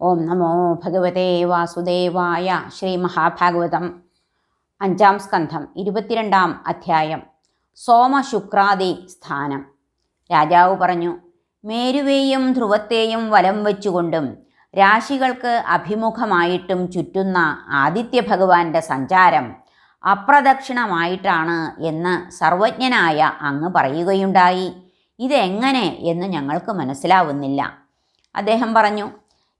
ഓം നമോ ഭഗവതേ വാസുദേവായ ശ്രീ മഹാഭാഗവതം. അഞ്ചാം സ്കന്ധം ഇരുപത്തിരണ്ടാം അധ്യായം സോമശുക്രാദി സ്ഥാനം. രാജാവ് പറഞ്ഞു മേരുവേയും ധ്രുവത്തെയും വലം വെച്ചുകൊണ്ടും രാശികൾക്ക് അഭിമുഖമായിട്ടും ചുറ്റുന്ന ആദിത്യ ഭഗവാന്റെ സഞ്ചാരം അപ്രദക്ഷിണമായിട്ടാണ് എന്ന് സർവജ്ഞനായ അങ്ങ് പറയുകയുണ്ടായി. ഇതെങ്ങനെ എന്ന് ഞങ്ങൾക്ക് മനസ്സിലാവുന്നില്ല. അദ്ദേഹം പറഞ്ഞു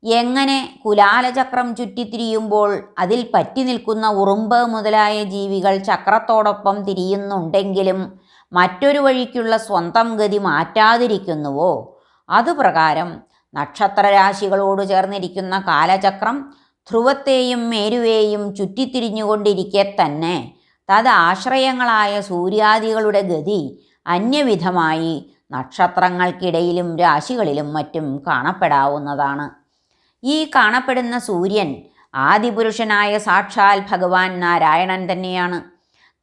എങ്ങനെ കുലാലചക്രം ചുറ്റിത്തിരിയുമ്പോൾ അതിൽ പറ്റി നിൽക്കുന്ന ഉറുമ്പ് മുതലായ ജീവികൾ ചക്രത്തോടൊപ്പം തിരിയുന്നുണ്ടെങ്കിലും മറ്റൊരു വഴിക്കുള്ള സ്വന്തം ഗതി മാറ്റാതിരിക്കുന്നുവോ? അതുപ്രകാരം നക്ഷത്രരാശികളോട് ചേർന്നിരിക്കുന്ന കാലചക്രം ധ്രുവത്തെയും മേരുവേയും ചുറ്റിത്തിരിഞ്ഞുകൊണ്ടിരിക്കെ തന്നെ തദാശ്രയങ്ങളായ സൂര്യാദികളുടെ ഗതി അന്യവിധമായി നക്ഷത്രങ്ങൾക്കിടയിലും രാശികളിലും മറ്റും കാണപ്പെടാവുന്നതാണ്. ഈ കാണപ്പെടുന്ന സൂര്യൻ ആദിപുരുഷനായ സാക്ഷാൽ ഭഗവാൻ നാരായണൻ തന്നെയാണ്.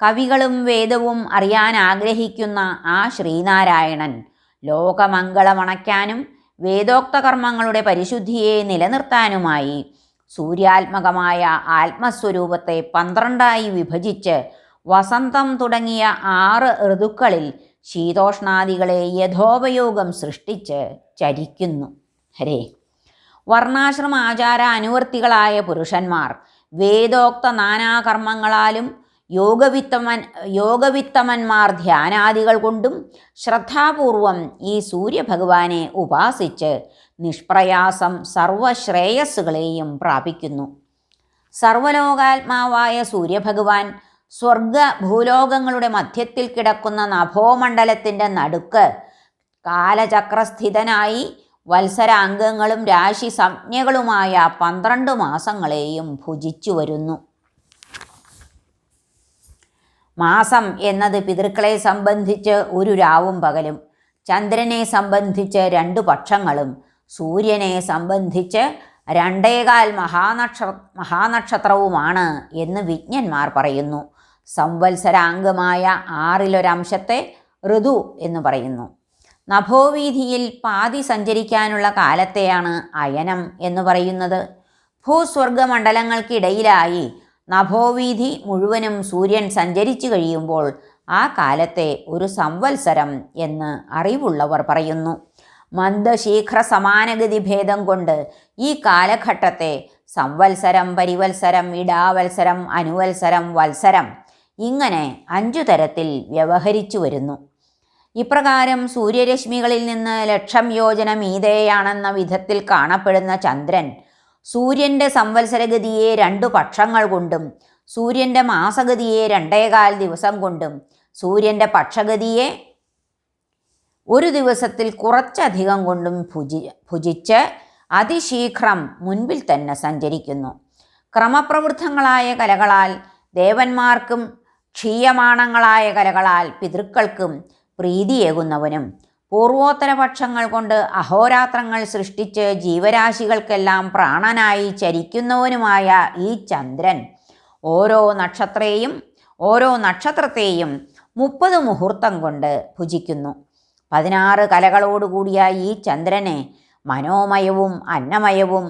കവികളും വേദവും അറിയാൻ ആഗ്രഹിക്കുന്ന ആ ശ്രീനാരായണൻ ലോകമംഗളമണയ്ക്കാനും വേദോക്ത കർമ്മങ്ങളുടെ പരിശുദ്ധിയെ നിലനിർത്താനുമായി സൂര്യാത്മകമായ ആത്മസ്വരൂപത്തെ പന്ത്രണ്ടായി വിഭജിച്ച് വസന്തം തുടങ്ങിയ ആറ് ഋതുക്കളിൽ ശീതോഷ്ണാദികളെ യഥോപയോഗം സൃഷ്ടിച്ച് ചരിക്കുന്നു. ഹരേ. വർണാശ്രമ ആചാര അനുവർത്തികളായ പുരുഷന്മാർ. വേദോക്ത നാനാകർമ്മങ്ങളാലും യോഗവിത്തമൻ യോഗവിത്തമന്മാർ ധ്യാനാദികൾ കൊണ്ടും ശ്രദ്ധാപൂർവം ഈ സൂര്യഭഗവാനെ ഉപാസിച്ച് നിഷ്പ്രയാസം സർവശ്രേയസ്സുകളെയും പ്രാപിക്കുന്നു. സർവലോകാത്മാവായ സൂര്യഭഗവാൻ സ്വർഗ ഭൂലോകങ്ങളുടെ മധ്യത്തിൽ കിടക്കുന്ന നഭോമണ്ഡലത്തിന്റെ നടുക്ക് കാലചക്രസ്ഥിതനായി വത്സരാംഗങ്ങളും രാശി സംജ്ഞകളുമായ പന്ത്രണ്ട് മാസങ്ങളെയും ഭുജിച്ചു വരുന്നു. മാസം എന്നത് പിതൃക്കളെ സംബന്ധിച്ച് ഒരു രാവും പകലും ചന്ദ്രനെ സംബന്ധിച്ച് രണ്ടു പക്ഷങ്ങളും സൂര്യനെ സംബന്ധിച്ച് രണ്ടേകാൽ മഹാനക്ഷ മഹാനക്ഷത്രവുമാണ് എന്ന് വിജ്ഞന്മാർ പറയുന്നു. സംവത്സരാംഗമായ ആറിലൊരംശത്തെ ഋതു എന്ന് പറയുന്നു. നഭോവീതിയിൽ പാതി സഞ്ചരിക്കാനുള്ള കാലത്തെയാണ് അയനം എന്ന് പറയുന്നത്. ഭൂസ്വർഗമണ്ഡലങ്ങൾക്കിടയിലായി നഭോവീതി മുഴുവനും സൂര്യൻ സഞ്ചരിച്ചു കഴിയുമ്പോൾ ആ കാലത്തെ ഒരു സംവത്സരം എന്ന് അറിവുള്ളവർ പറയുന്നു. മന്ദശീഘ്ര സമാനഗതി ഭേദം കൊണ്ട് ഈ കാലഘട്ടത്തെ സംവത്സരം പരിവത്സരം ഇടാവത്സരം അനുവത്സരം വത്സരം ഇങ്ങനെ അഞ്ചു തരത്തിൽ വ്യവഹരിച്ചു വരുന്നു. ഇപ്രകാരം സൂര്യരശ്മികളിൽ നിന്ന് ലക്ഷം യോജന മീതയാണെന്ന വിധത്തിൽ കാണപ്പെടുന്ന ചന്ദ്രൻ സൂര്യന്റെ സംവത്സരഗതിയെ രണ്ടു പക്ഷങ്ങൾ കൊണ്ടും സൂര്യന്റെ മാസഗതിയെ രണ്ടേകാൽ ദിവസം കൊണ്ടും സൂര്യന്റെ പക്ഷഗതിയെ ഒരു ദിവസത്തിൽ കുറച്ചധികം കൊണ്ടും ഭുജി ഭുജിച്ച് അതിശീഘ്രം മുൻപിൽ തന്നെ സഞ്ചരിക്കുന്നു. ക്രമപ്രവൃദ്ധങ്ങളായ കലകളാൽ ദേവന്മാർക്കും ക്ഷീയമാണങ്ങളായ കലകളാൽ പിതൃക്കൾക്കും പ്രീതിയേകുന്നവനും പൂർവോത്തരപക്ഷങ്ങൾ കൊണ്ട് അഹോരാത്രങ്ങൾ സൃഷ്ടിച്ച് ജീവരാശികൾക്കെല്ലാം പ്രാണനായി ചരിക്കുന്നവനുമായ ഈ ചന്ദ്രൻ ഓരോ നക്ഷത്രയെയും ഓരോ നക്ഷത്രത്തെയും മുപ്പത് മുഹൂർത്തം കൊണ്ട് ഭുജിക്കുന്നു. പതിനാറ് കലകളോടുകൂടിയ ഈ ചന്ദ്രനെ മനോമയവും അന്നമയവും.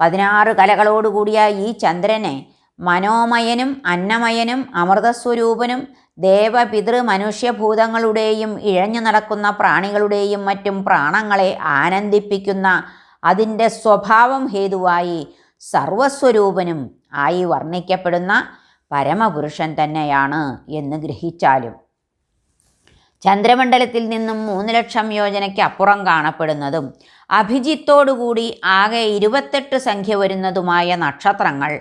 പതിനാറ് കലകളോടുകൂടിയ ഈ ചന്ദ്രനെ മനോമയനും അന്നമയനും അമൃതസ്വരൂപനും ദേവപിതൃ മനുഷ്യഭൂതങ്ങളുടെയും ഇഴഞ്ഞു നടക്കുന്ന പ്രാണികളുടെയും മറ്റും പ്രാണങ്ങളെ ആനന്ദിപ്പിക്കുന്ന അതിന്റെ സ്വഭാവം ഹേതുവായി സർവസ്വരൂപനും ആയി വർണിക്കപ്പെടുന്ന പരമപുരുഷൻ തന്നെയാണ് എന്ന് ഗ്രഹിച്ചാലും. ചന്ദ്രമണ്ഡലത്തിൽ നിന്നും മൂന്ന് ലക്ഷം യോജനയ്ക്ക് അപ്പുറം കാണപ്പെടുന്നതും അഭിജിത്തോടുകൂടി ആകെ ഇരുപത്തെട്ട് സംഖ്യ വരുന്നതുമായ നക്ഷത്രങ്ങൾ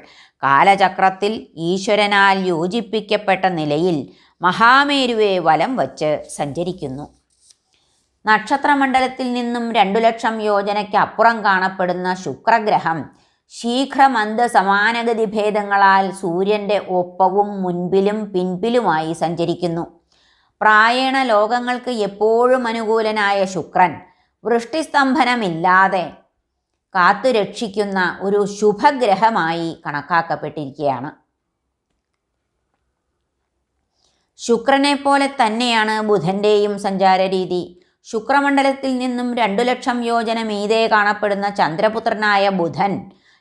കാലചക്രത്തിൽ ഈശ്വരനാൽ യോജിപ്പിക്കപ്പെട്ട നിലയിൽ മഹാമേരുവെ വലം വച്ച് സഞ്ചരിക്കുന്നു. നക്ഷത്രമണ്ഡലത്തിൽ നിന്നും രണ്ടു ലക്ഷം യോജനയ്ക്ക് അപ്പുറം കാണപ്പെടുന്ന ശുക്രഗ്രഹം ശീഘ്രമന്ദ സമാനഗതി ഭേദങ്ങളാൽ സൂര്യന്റെ ഒപ്പവും മുൻപിലും പിൻപിലുമായി സഞ്ചരിക്കുന്നു. പ്രായണ ലോകങ്ങൾക്ക് എപ്പോഴും അനുകൂലനായ ശുക്രൻ വൃഷ്ടിസ്തംഭനമില്ലാതെ കാത്തുരക്ഷിക്കുന്ന ഒരു ശുഭഗ്രഹമായി കണക്കാക്കപ്പെട്ടിരിക്കുകയാണ്. ശുക്രനെ പോലെ തന്നെയാണ് ബുധന്റെയും സഞ്ചാരരീതി. ശുക്രമണ്ഡലത്തിൽ നിന്നും രണ്ടു ലക്ഷം യോജന മീതെ കാണപ്പെടുന്ന ചന്ദ്രപുത്രനായ ബുധൻ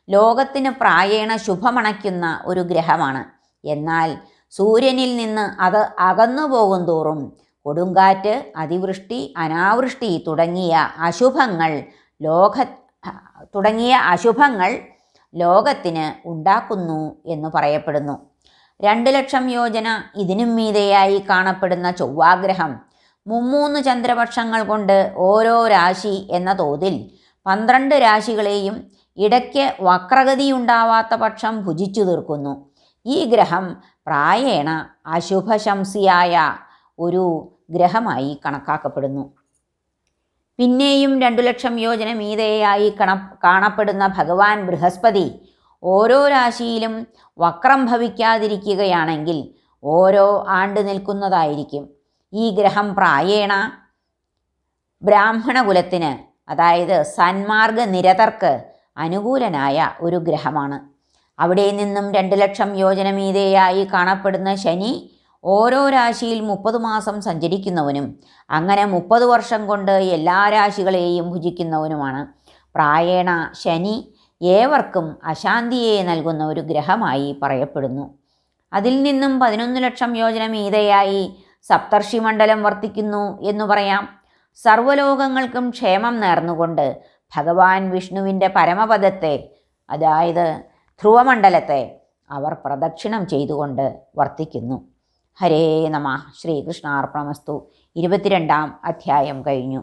ലോകത്തിന് പ്രായേണ ശുഭമണയ്ക്കുന്ന ഒരു ഗ്രഹമാണ്. എന്നാൽ സൂര്യനിൽ നിന്ന് അത് അകന്നു പോകും തോറും കൊടുങ്കാറ്റ് അതിവൃഷ്ടി അനാവൃഷ്ടി തുടങ്ങിയ അശുഭങ്ങൾ ലോക തുടങ്ങിയ അശുഭങ്ങൾ ലോകത്തിന് ഉണ്ടാക്കുന്നു എന്ന് പറയപ്പെടുന്നു. രണ്ട് ലക്ഷം യോജന ഇതിനും മീതെയായി കാണപ്പെടുന്ന ചൊവ്വാഗ്രഹം. മുമ്മൂന്ന് ചന്ദ്രപക്ഷങ്ങൾ കൊണ്ട് ഓരോ രാശി എന്ന തോതിൽ പന്ത്രണ്ട് രാശികളെയും ഇടയ്ക്ക് വക്രഗതിയുണ്ടാവാത്ത പക്ഷം ഭുജിച്ചു തീർക്കുന്നു. ഈ ഗ്രഹം പ്രായേണ അശുഭശംസിയായ ഒരു ഗ്രഹമായി കണക്കാക്കപ്പെടുന്നു. പിന്നെയും രണ്ടു ലക്ഷം യോജന മീതയായി കണ കാണപ്പെടുന്ന ഭഗവാൻ ബൃഹസ്പതി ഓരോ രാശിയിലും വക്രം ഭവിക്കാതിരിക്കുകയാണെങ്കിൽ ഓരോ ആണ്ട് നിൽക്കുന്നതായിരിക്കും. ഈ ഗ്രഹം പ്രായേണ. ബ്രാഹ്മണകുലത്തിന് അതായത് സന്മാർഗ നിരതർക്ക് അനുകൂലനായ ഒരു ഗ്രഹമാണ്. അവിടെ നിന്നും രണ്ട് ലക്ഷം യോജന മീതെയായി കാണപ്പെടുന്ന ശനി ഓരോ രാശിയിൽ മുപ്പത് മാസം സഞ്ചരിക്കുന്നവനും അങ്ങനെ മുപ്പത് വർഷം കൊണ്ട് എല്ലാ രാശികളെയും ഭുജിക്കുന്നവനുമാണ്. പ്രായേണ ശനി ഏവർക്കും അശാന്തിയെ നൽകുന്ന ഒരു ഗ്രഹമായി പറയപ്പെടുന്നു. അതിൽ നിന്നും പതിനൊന്ന് ലക്ഷം യോജന മീതയായി സപ്തർഷി മണ്ഡലം വർത്തിക്കുന്നു എന്ന് പറയാം. സർവലോകങ്ങൾക്കും ക്ഷേമം നേർന്നുകൊണ്ട് ഭഗവാൻ വിഷ്ണുവിന്റെ പരമപദത്തെ അതായത് ധ്രുവമണ്ഡലത്തെ അവർ പ്രദക്ഷിണം ചെയ്തുകൊണ്ട് വർത്തിക്കുന്നു. ഹരേ നമ. ശ്രീകൃഷ്ണാർപ്പണമസ്തു. ഇരുപത്തിരണ്ടാം അധ്യായം കഴിഞ്ഞു.